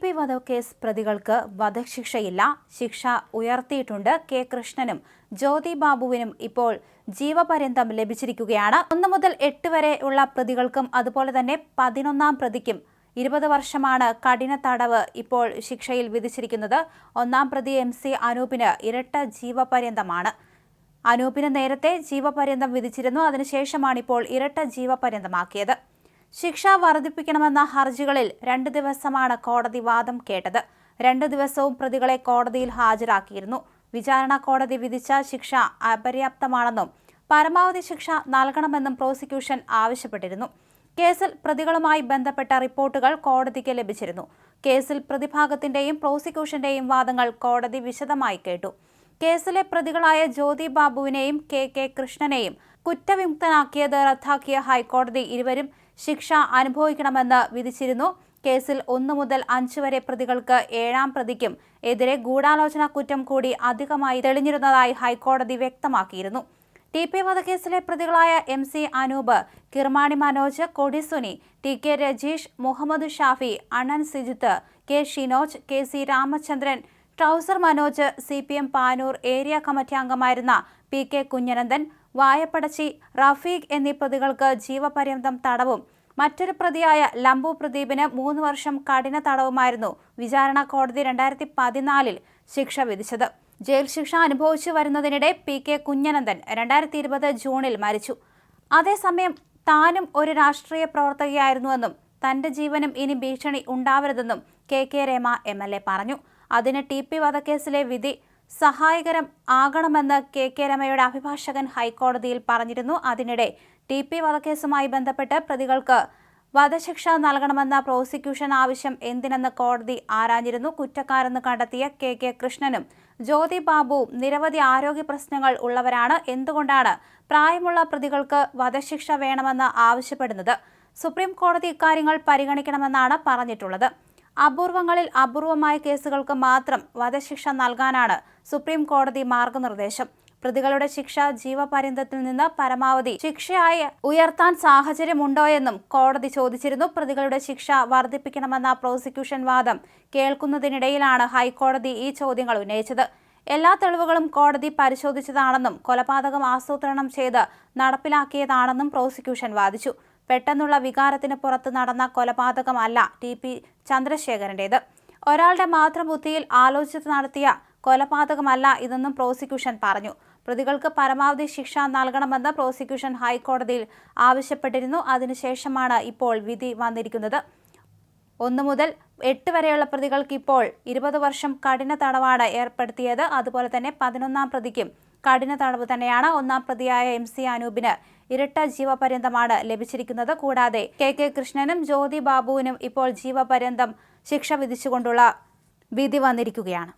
P വധക്കേസ് പ്രതികൾക്ക് വധശിക്ഷയില്ല. ശിക്ഷ ഉയർത്തിയിട്ടുണ്ട് കെ കൃഷ്ണനും. ജ്യോതി ബാബുവിനും ഇപ്പോൾ ജീവപര്യന്തം ലഭിച്ചിരിക്കുകയാണ്. ഒന്ന് മുതൽ എട്ട് വരെ ഉള്ള പ്രതികൾക്കും അതുപോലെ തന്നെ പതിനൊന്നാം പ്രതിക്കും ഇരുപത് വർഷമാണ് കഠിന തടവ് ഇപ്പോൾ ശിക്ഷയിൽ വിധിച്ചിരിക്കുന്നത്. ഒന്നാം പ്രതി എം സി അനൂപിന് ഇരട്ട ജീവപര്യന്തമാണ്. അനൂപിന് നേരത്തെ ജീവപര്യന്തം വിധിച്ചിരുന്നു. അതിനുശേഷമാണ് ഇപ്പോൾ ഇരട്ട ജീവപര്യന്തമാക്കിയത്. ശിക്ഷ വർദ്ധിപ്പിക്കണമെന്ന ഹർജികളിൽ രണ്ട് ദിവസമാണ് കോടതി വാദം കേട്ടത്. രണ്ട് ദിവസവും പ്രതികളെ കോടതിയിൽ ഹാജരാക്കിയിരുന്നു. വിചാരണ കോടതി വിധിച്ച ശിക്ഷ അപര്യാപ്തമാണെന്നും പരമാവധി ശിക്ഷ നൽകണമെന്നും പ്രോസിക്യൂഷൻ ആവശ്യപ്പെട്ടിരുന്നു. കേസിൽ പ്രതികളുമായി ബന്ധപ്പെട്ട റിപ്പോർട്ടുകൾ കോടതിക്ക് ലഭിച്ചിരുന്നു. കേസിൽ പ്രതിഭാഗത്തിന്റെയും പ്രോസിക്യൂഷന്റെയും വാദങ്ങൾ കോടതി വിശദമായി കേട്ടു. കേസിലെ പ്രതികളായ ജ്യോതി ബാബുവിനെയും കെ കെ കൃഷ്ണനെയും കുറ്റവിമുക്തനാക്കിയത് റദ്ദാക്കിയ ഹൈക്കോടതി ഇരുവരും ശിക്ഷ അനുഭവിക്കണമെന്ന് വിധിച്ചിരുന്നു. കേസിൽ ഒന്നു മുതൽ അഞ്ച് വരെ പ്രതികൾക്ക് ഏഴാം പ്രതിക്കും എതിരെ ഗൂഢാലോചന കുറ്റം കൂടി അധികമായി തെളിഞ്ഞിരുന്നതായി ഹൈക്കോടതി വ്യക്തമാക്കിയിരുന്നു. ടി പി വധക്കേസിലെ പ്രതികളായ M C Anoop Kirmani Manoj Kodisuni T K Rajeesh Muhammad Shafi Annan Sijith K Shinoj K C Ramachandran trouser Manoj C P M Panoor area committee അംഗമായിരുന്ന പി കെ കുഞ്ഞനന്ദൻ വായപ്പടച്ചി റഫീഖ് എന്നീ പ്രതികൾക്ക് ജീവപര്യന്തം തടവും. മറ്റൊരു പ്രതിയായ ലംബു പ്രദീപിന് മൂന്ന് വർഷം കഠിന തടവുമായിരുന്നു വിചാരണ കോടതി രണ്ടായിരത്തി പതിനാലിൽ ശിക്ഷ വിധിച്ചത്. ജയിൽ ശിക്ഷ അനുഭവിച്ചു വരുന്നതിനിടെ പി കെ കുഞ്ഞനന്ദൻ രണ്ടായിരത്തി ഇരുപത് ജൂണിൽ മരിച്ചു. അതേസമയം താനും ഒരു രാഷ്ട്രീയ പ്രവർത്തകയായിരുന്നുവെന്നും തന്റെ ജീവനും ഇനി ഭീഷണി ഉണ്ടാവരുതെന്നും K K Rema M L A പറഞ്ഞു. അതിന് ടി പി വധക്കേസിലെ വിധി സഹായകരം ആകണമെന്ന് കെ കെ രമയുടെ അഭിഭാഷകൻ ഹൈക്കോടതിയിൽ പറഞ്ഞിരുന്നു. അതിനിടെ ടി പി വധക്കേസുമായി ബന്ധപ്പെട്ട് പ്രതികൾക്ക് വധശിക്ഷ നൽകണമെന്ന പ്രോസിക്യൂഷൻ ആവശ്യം എന്തിനെന്ന് കോടതി ആരാഞ്ഞിരുന്നു. കുറ്റക്കാരെന്ന് കണ്ടെത്തിയ കെ കെ കൃഷ്ണനും ജ്യോതി ബാബുവും നിരവധി ആരോഗ്യ പ്രശ്നങ്ങൾ ഉള്ളവരാണ്. എന്തുകൊണ്ടാണ് പ്രായമുള്ള പ്രതികൾക്ക് വധശിക്ഷ വേണമെന്ന് ആവശ്യപ്പെടുന്നത്? സുപ്രീം കോടതി ഇക്കാര്യങ്ങൾ പരിഗണിക്കണമെന്നാണ് പറഞ്ഞിട്ടുള്ളത്. അപൂർവങ്ങളിൽ അപൂർവമായ കേസുകൾക്ക് മാത്രം വധശിക്ഷ നൽകാനാണ് സുപ്രീം കോടതി മാർഗനിർദ്ദേശം. പ്രതികളുടെ ശിക്ഷ ജീവപര്യന്തത്തിൽ നിന്ന് പരമാവധി ശിക്ഷയായി ഉയർത്താൻ സാഹചര്യമുണ്ടോയെന്നും കോടതി ചോദിച്ചിരുന്നു. പ്രതികളുടെ ശിക്ഷ വർദ്ധിപ്പിക്കണമെന്ന പ്രോസിക്യൂഷൻ വാദം കേൾക്കുന്നതിനിടയിലാണ് ഹൈക്കോടതി ഈ ചോദ്യങ്ങൾ ഉന്നയിച്ചത്. എല്ലാ തെളിവുകളും കോടതി പരിശോധിച്ചതാണെന്നും കൊലപാതകം ആസൂത്രണം ചെയ്ത് നടപ്പിലാക്കിയതാണെന്നും പ്രോസിക്യൂഷൻ വാദിച്ചു. പെട്ടെന്നുള്ള വികാരത്തിന് പുറത്ത് നടന്ന കൊലപാതകമല്ല ടി പി ചന്ദ്രശേഖരന്റേത്. ഒരാളുടെ മാത്രം ബുദ്ധിയിൽ ആലോചിച്ച് നടത്തിയ കൊലപാതകമല്ല ഇതെന്നും പ്രോസിക്യൂഷൻ പറഞ്ഞു. പ്രതികൾക്ക് പരമാവധി ശിക്ഷ നൽകണമെന്ന് പ്രോസിക്യൂഷൻ ഹൈക്കോടതിയിൽ ആവശ്യപ്പെട്ടിരുന്നു. അതിനുശേഷമാണ് ഇപ്പോൾ വിധി വന്നിരിക്കുന്നത്. ഒന്നു മുതൽ എട്ട് വരെയുള്ള പ്രതികൾക്ക് ഇപ്പോൾ ഇരുപത് വർഷം കഠിന തടവാണ് ഏർപ്പെടുത്തിയത്. അതുപോലെ തന്നെ പതിനൊന്നാം പ്രതിക്കും കഠിന തടവ് തന്നെയാണ്. ഒന്നാം പ്രതിയായ എം സി അനൂപിന് ഇരട്ട ജീവപര്യന്തമാണ് ലഭിച്ചിരിക്കുന്നത്. കൂടാതെ കെ കെ കൃഷ്ണനും ജ്യോതി ബാബുവിനും ഇപ്പോൾ ജീവപര്യന്തം ശിക്ഷ വിധിച്ചുകൊണ്ടുള്ള വിധി വന്നിരിക്കുകയാണ്.